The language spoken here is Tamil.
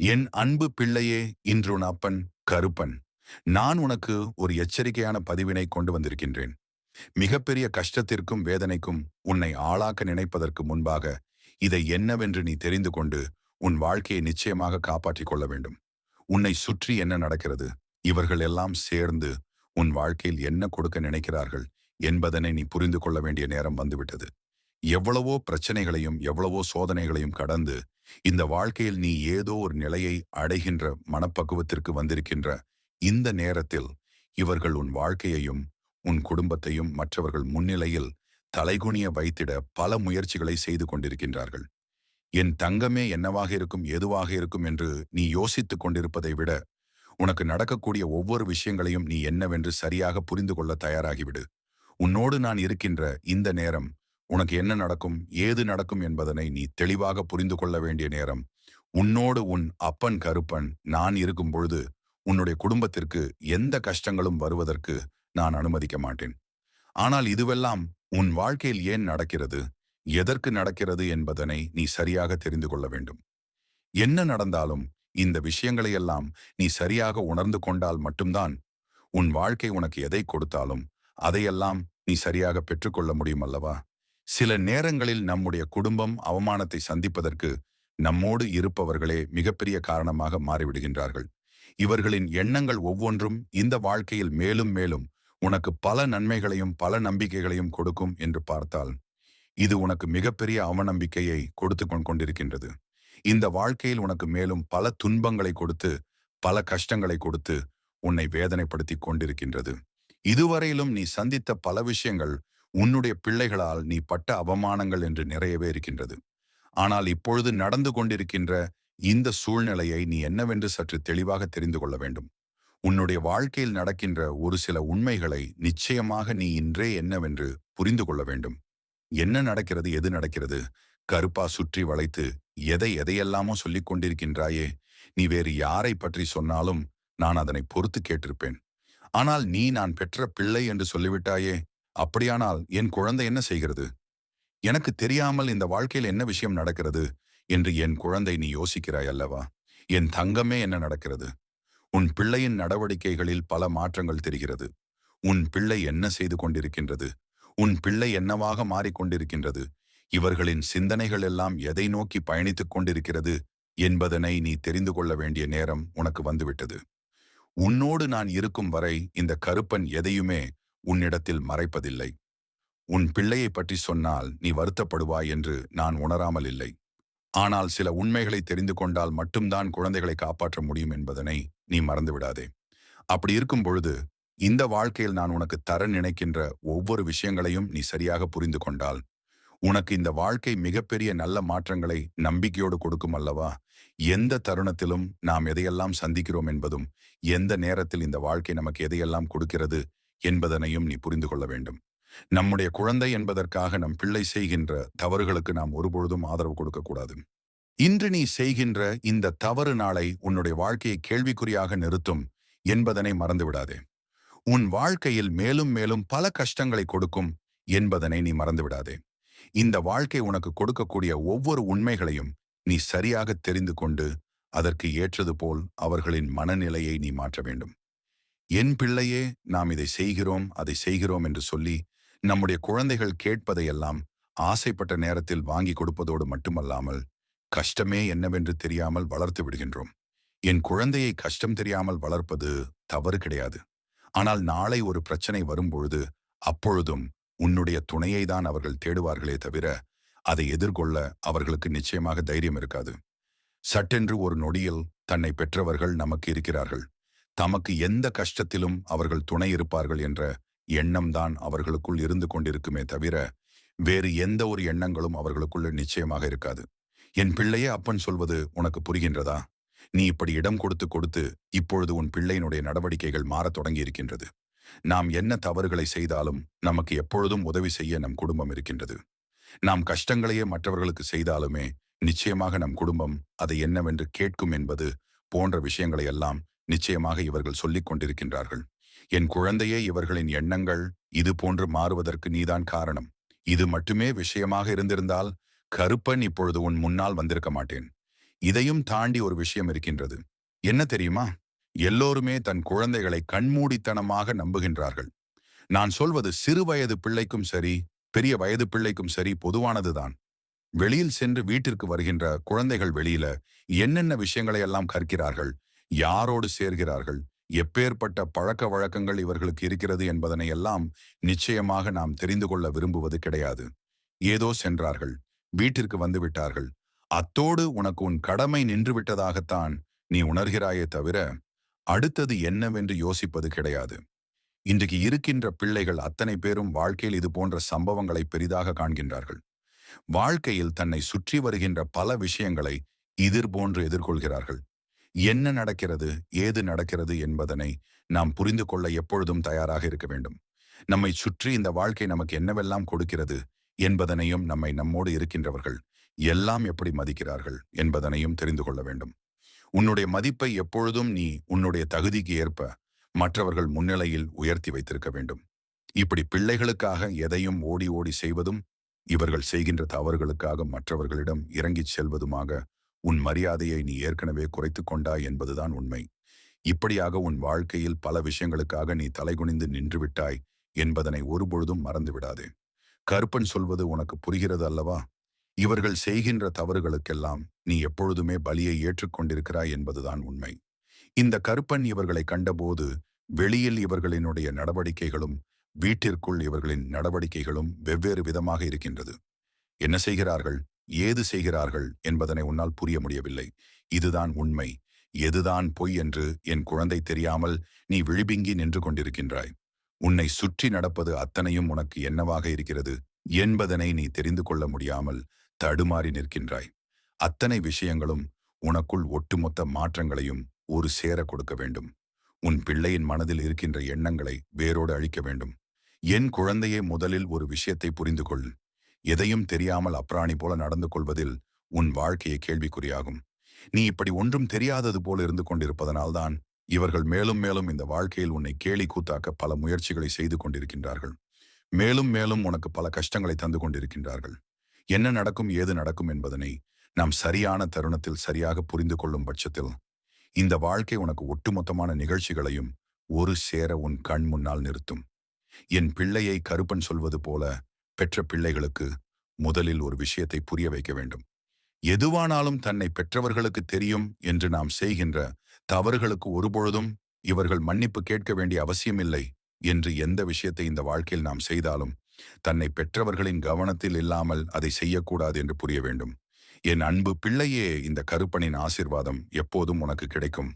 என் அன்பு பிள்ளையே இன்று உன் அப்பன் கருப்பன். நான் உனக்கு ஒரு எச்சரிக்கையான பதிவினை கொண்டு வந்திருக்கின்றேன். மிகப்பெரிய கஷ்டத்திற்கும் வேதனைக்கும் உன்னை ஆளாக்க நினைப்பதற்கு முன்பாக இதை என்னவென்று நீ தெரிந்து கொண்டு உன் வாழ்க்கையை நிச்சயமாக காப்பாற்றிக் கொள்ள வேண்டும். உன்னை சுற்றி என்ன நடக்கிறது? இவர்கள் எல்லாம் சேர்ந்து உன் வாழ்க்கையில் என்ன கொடுக்க நினைக்கிறார்கள் என்பதனை நீ புரிந்து கொள்ள வேண்டிய நேரம் வந்துவிட்டது. எவ்வளவோ பிரச்சனைகளையும் எவ்வளவோ சோதனைகளையும் கடந்து இந்த வாழ்க்கையில் நீ ஏதோ ஒரு நிலையை அடைகின்ற மனப்பக்குவத்திற்கு வந்திருக்கின்ற இந்த நேரத்தில் இவர்கள் உன் வாழ்க்கையையும் உன் குடும்பத்தையும் மற்றவர்கள் முன்னிலையில் தலைகுனிய வைத்திட பல முயற்சிகளை செய்து கொண்டிருக்கின்றார்கள். என் தங்கமே என்னவாக இருக்கும் எதுவாக இருக்கும் என்று நீ யோசித்துக் கொண்டிருப்பதை விட உனக்கு நடக்கக்கூடிய ஒவ்வொரு விஷயங்களையும் நீ என்னவென்று சரியாக புரிந்து கொள்ள தயாராகிவிடு. உன்னோடு நான் இருக்கின்ற இந்த நேரம் உனக்கு என்ன நடக்கும் ஏது நடக்கும் என்பதனை நீ தெளிவாக புரிந்து கொள்ள வேண்டிய நேரம். உன்னோடு உன் அப்பன் கருப்பன் நான் இருக்கும் பொழுது உன்னுடைய குடும்பத்திற்கு எந்த கஷ்டங்களும் வருவதற்கு நான் அனுமதிக்க மாட்டேன். ஆனால் இதுவெல்லாம் உன் வாழ்க்கையில் ஏன் நடக்கிறது எதற்கு நடக்கிறது என்பதனை நீ சரியாக தெரிந்து கொள்ள வேண்டும். என்ன நடந்தாலும் இந்த விஷயங்களையெல்லாம் நீ சரியாக உணர்ந்து கொண்டால் மட்டும்தான் உன் வாழ்க்கை உனக்கு எதை கொடுத்தாலும் அதையெல்லாம் நீ சரியாக பெற்றுக்கொள்ள முடியும் அல்லவா? சில நேரங்களில் நம்முடைய குடும்பம் அவமானத்தை சந்திப்பதற்கு நம்மோடு இருப்பவர்களே மிகப்பெரிய காரணமாக மாறிவிடுகின்றார்கள். இவர்களின் எண்ணங்கள் ஒவ்வொன்றும் இந்த வாழ்க்கையில் மேலும் மேலும் உனக்கு பல நன்மைகளையும் பல நம்பிக்கைகளையும் கொடுக்கும் என்று பார்த்தால் இது உனக்கு மிகப்பெரிய அவநம்பிக்கையை கொடுத்து கொண்டிருக்கின்றது. இந்த வாழ்க்கையில் உனக்கு மேலும் பல துன்பங்களை கொடுத்து பல கஷ்டங்களை கொடுத்து உன்னை வேதனைப்படுத்தி கொண்டிருக்கின்றது. இதுவரையிலும் நீ சந்தித்த பல விஷயங்கள் உன்னுடைய பிள்ளைகளால் நீ பட்ட அவமானங்கள் என்று நிறையவே இருக்கின்றது. ஆனால் இப்பொழுது நடந்து கொண்டிருக்கின்ற இந்த சூழ்நிலையை நீ என்னவென்று சற்று தெளிவாக தெரிந்து கொள்ள வேண்டும். உன்னுடைய வாழ்க்கையில் நடக்கின்ற ஒரு சில உண்மைகளை நிச்சயமாக நீ இன்றே என்னவென்று புரிந்து கொள்ள வேண்டும். என்ன நடக்கிறது எது நடக்கிறது? கருப்பா சுற்றி வளைத்து எதை எதையெல்லாமோ சொல்லிக் கொண்டிருக்கின்றாயே. நீ வேறு யாரை பற்றி சொன்னாலும் நான் அதனை பொறுத்து கேட்டிருப்பேன். ஆனால் நீ நான் பெற்ற பிள்ளை என்று சொல்லிவிட்டாயே. அப்படியானால் என் குழந்தை என்ன செய்கிறது? எனக்கு தெரியாமல் இந்த வாழ்க்கையில் என்ன விஷயம் நடக்கிறது? என்று என் குழந்தை நீ யோசிக்கிறாய் அல்லவா? என் தங்கமே என்ன நடக்கிறது? உன் பிள்ளையின் நடவடிக்கைகளில் பல மாற்றங்கள் தெரிகிறது. உன் பிள்ளை என்ன செய்து கொண்டிருக்கின்றது? உன் பிள்ளை என்னவாக மாறிக்கொண்டிருக்கின்றது? இவர்களின் சிந்தனைகள் எல்லாம் எதை நோக்கி பயணித்துக் கொண்டிருக்கிறது? என்பதனை நீ தெரிந்து கொள்ள வேண்டிய நேரம் உனக்கு வந்துவிட்டது. உன்னோடு நான் இருக்கும் வரை இந்த கருப்பன் எதையுமே உன்னிடத்தில் மறைப்பதில்லை. உன் பிள்ளையை பற்றி சொன்னால் நீ வருத்தப்படுவாய் என்று நான் உணராமல் இல்லை. ஆனால் சில உண்மைகளை தெரிந்து கொண்டால் மட்டும்தான் குழந்தைகளை காப்பாற்ற முடியும் என்பதனை நீ மறந்து விடாதே. அப்படி இருக்கும் பொழுது இந்த வாழ்க்கையில் நான் உனக்கு தர நினைக்கின்ற ஒவ்வொரு விஷயங்களையும் நீ சரியாக புரிந்து கொண்டால் உனக்கு இந்த வாழ்க்கை மிகப்பெரிய நல்ல மாற்றங்களை நம்பிக்கையோடு கொடுக்கும் அல்லவா? எந்த தருணத்திலும் நாம் எதையெல்லாம் சந்திக்கிறோம் என்பதும் எந்த நேரத்தில் இந்த வாழ்க்கை நமக்கு எதையெல்லாம் கொடுக்கிறது என்பதனையும் நீ புரிந்து கொள்ள வேண்டும். நம்முடைய குழந்தை என்பதற்காக நம் பிள்ளை செய்கின்ற தவறுகளுக்கு நாம் ஒருபொழுதும் ஆதரவு கொடுக்கக்கூடாது இன்று நீ செய்கின்ற இந்த தவறு நாளை உன்னுடைய வாழ்க்கையை கேள்விக்குறியாக நிறுத்தும் என்பதனை மறந்துவிடாதே உன் வாழ்க்கையில் மேலும் மேலும் பல கஷ்டங்களை கொடுக்கும் என்பதனை நீ மறந்துவிடாதே இந்த வாழ்க்கை உனக்கு கொடுக்கக்கூடிய ஒவ்வொரு உண்மைகளையும் நீ சரியாக தெரிந்து கொண்டு அதற்கு ஏற்றது போல் அவர்களின் மனநிலையை நீ மாற்ற வேண்டும். என் பிள்ளையே நாம் இதை செய்கிறோம் அதை செய்கிறோம் என்று சொல்லி நம்முடைய குழந்தைகள் கேட்பதையெல்லாம் ஆசைப்பட்ட நேரத்தில் வாங்கி கொடுப்பதோடு மட்டுமல்லாமல் கஷ்டமே என்னவென்று தெரியாமல் வளர்த்து விடுகின்றோம். என் குழந்தையை கஷ்டம் தெரியாமல் வளர்ப்பது தவறு கிடையாது. ஆனால் நாளை ஒரு பிரச்சனை வரும்பொழுது அப்பொழுதும் உன்னுடைய துணையை தான் அவர்கள் தேடுவார்களே தவிர அதை எதிர்கொள்ள அவர்களுக்கு நிச்சயமாக தைரியம் இருக்காது. சட்டென்று ஒரு நொடியில் தன்னை பெற்றவர்கள் நமக்கு இருக்கிறார்கள். தமக்கு எந்த கஷ்டத்திலும் அவர்கள் துணை இருப்பார்கள் என்ற எண்ணம்தான் அவர்களுக்குள் இருந்து கொண்டிருக்குமே தவிர வேறு எந்த ஒரு எண்ணங்களும் அவர்களுக்குள்ள நிச்சயமாக இருக்காது. என் பிள்ளையே அப்பன் சொல்வது உனக்கு புரிகின்றதா? நீ இப்படி இடம் கொடுத்து கொடுத்து இப்பொழுது உன் பிள்ளையினுடைய நடவடிக்கைகள் மாறத் தொடங்கி இருக்கின்றது. நாம் என்ன தவறுகளை செய்தாலும் நமக்கு எப்பொழுதும் உதவி செய்ய நம் குடும்பம் இருக்கின்றது. நாம் கஷ்டங்களையே மற்றவர்களுக்கு செய்தாலுமே நிச்சயமாக நம் குடும்பம் அதை என்னவென்று கேட்கும் என்பது போன்ற விஷயங்களை எல்லாம் நிச்சயமாக இவர்கள் சொல்லிக் கொண்டிருக்கின்றார்கள். என் குழந்தையே இவர்களின் எண்ணங்கள் இது போன்று மாறுவதற்கு நீதான் காரணம். இது மட்டுமே விஷயமாக இருந்திருந்தால் கருப்பன் இப்பொழுது உன் முன்னால் வந்திருக்க மாட்டேன். இதையும் தாண்டி ஒரு விஷயம் இருக்கின்றது. என்ன தெரியுமா? எல்லோருமே தன் குழந்தைகளை கண்மூடித்தனமாக நம்புகின்றார்கள். நான் சொல்வது சிறு வயது பிள்ளைக்கும் சரி பெரிய வயது பிள்ளைக்கும் சரி பொதுவானதுதான் வெளியில் சென்று வீட்டிற்கு வருகின்ற குழந்தைகள் வெளியில என்னென்ன விஷயங்களை எல்லாம் கற்கிறார்கள் யாரோடு சேர்கிறார்கள்? எப்பேற்பட்ட பழக்க வழக்கங்கள் இவர்களுக்கு இருக்கிறது என்பதனை எல்லாம் நிச்சயமாக நாம் தெரிந்து கொள்ள விரும்புவது கிடையாது. ஏதோ சென்றார்கள் வீட்டிற்கு வந்து விட்டார்கள். அத்தோடு உனக்கு உன் கடமை நின்று விட்டதாகத்தான் நீ உணர்கிறாயே தவிர அடுத்தது என்னவென்று யோசிப்பது கிடையாது. இன்றைக்கு இருக்கின்ற பிள்ளைகள் அத்தனை பேரும் வாழ்க்கையில் இது போன்ற சம்பவங்களை பெரிதாக காண்கின்றார்கள். வாழ்க்கையில் தன்னை சுற்றி வருகின்ற பல விஷயங்களை எதிர் போன்று எதிர்கொள்கிறார்கள். என்ன நடக்கிறது ஏது நடக்கிறது என்பதனை நாம் புரிந்து கொள்ள எப்பொழுதும் தயாராக இருக்க வேண்டும். நம்மை சுற்றி இந்த வாழ்க்கை நமக்கு என்னவெல்லாம் கொடுக்கிறது என்பதனையும் நம்மை நம்மோடு இருக்கின்றவர்கள் எல்லாம் எப்படி மதிக்கிறார்கள் என்பதனையும் தெரிந்து கொள்ள வேண்டும். உன்னுடைய மதிப்பை எப்பொழுதும் நீ உன்னுடைய தகுதிக்கு ஏற்ப மற்றவர்கள் முன்னிலையில் உயர்த்தி வைத்திருக்க வேண்டும். இப்படி பிள்ளைகளுக்காக எதையும் ஓடி ஓடி செய்வதும் இவர்கள் செய்கின்ற தவறுகளுக்காக மற்றவர்களிடம் இறங்கிச் செல்வதுமாக உன் மரியாதையை நீ ஏற்கனவே குறைத்து கொண்டாய் என்பதுதான் உண்மை. இப்படியாக உன் வாழ்க்கையில் பல விஷயங்களுக்காக நீ தலைகுனிந்து நின்றுவிட்டாய் என்பதனை ஒருபொழுதும் மறந்துவிடாதே கருப்பன் சொல்வது உனக்கு புரிகிறது அல்லவா? இவர்கள் செய்கின்ற தவறுகளுக்கெல்லாம் நீ எப்பொழுதுமே பலியை ஏற்றுக்கொண்டிருக்கிறாய் என்பதுதான் உண்மை. இந்த கருப்பன் இவர்களை கண்டபோது வெளியில் இவர்களினுடைய நடவடிக்கைகளும் வீட்டிற்குள் இவர்களின் நடவடிக்கைகளும் வெவ்வேறு விதமாக இருக்கின்றது. என்ன செய்கிறார்கள்? ஏது செய்கிறார்கள் என்பதனை உன்னால் புரிய முடியவில்லை. இதுதான் உண்மை. எதுதான் பொய் என்று என் குழந்தை தெரியாமல் நீ விழிபிங்கி நின்று கொண்டிருக்கின்றாய். உன்னை சுற்றி நடப்பது அத்தனையும் உனக்கு என்னவாக இருக்கிறது? என்பதனை நீ தெரிந்து கொள்ள முடியாமல் தடுமாறி நிற்கின்றாய். அத்தனை விஷயங்களும் உனக்குள் ஒட்டுமொத்த மாற்றங்களையும் ஒரு சேர கொடுக்க வேண்டும். உன் பிள்ளையின் மனதில் இருக்கின்ற எண்ணங்களை வேரோடு அழிக்க வேண்டும். என் குழந்தையே முதலில் ஒரு விஷயத்தை புரிந்து கொள் எதையும் தெரியாமல் அப்ராணி போல நடந்து கொள்வதில் உன் வாழ்க்கையை கேள்விக்குறியாகும். நீ இப்படி ஒன்றும் தெரியாதது போல இருந்து கொண்டிருப்பதனால்தான் இவர்கள் மேலும் மேலும் இந்த வாழ்க்கையில் உன்னை கேலி கூத்தாக்க பல முயற்சிகளை செய்து கொண்டிருக்கின்றார்கள். மேலும் மேலும் உனக்கு பல கஷ்டங்களை தந்து கொண்டிருக்கின்றார்கள். என்ன நடக்கும் ஏது நடக்கும் என்பதனை நாம் சரியான தருணத்தில் சரியாக புரிந்து கொள்ளும் பட்சத்தில் இந்த வாழ்க்கை உனக்கு ஒட்டுமொத்தமான நிகழ்ச்சிகளையும் ஒரு சேர உன் கண் முன்னால் நிறுத்தும். என் பிள்ளையை கருப்பன் சொல்வது போல பெற்ற பிள்ளைகளுக்கு முதலில் ஒரு விஷயத்தை புரிய வைக்க வேண்டும். எதுவானாலும் தன்னை பெற்றவர்களுக்கு தெரியும் என்று நாம் செய்கின்ற தவறுகளுக்கு ஒருபொழுதும் இவர்கள் மன்னிப்பு கேட்க வேண்டிய அவசியமில்லை என்று எந்த விஷயத்தை இந்த வாழ்க்கையில் நாம் செய்தாலும் தன்னை பெற்றவர்களின் கவனத்தில் இல்லாமல் அதை செய்யக்கூடாது என்று புரிய வேண்டும். என் அன்பு பிள்ளையே இந்த கருப்பனின் ஆசிர்வாதம் எப்போதும் உனக்கு கிடைக்கும்.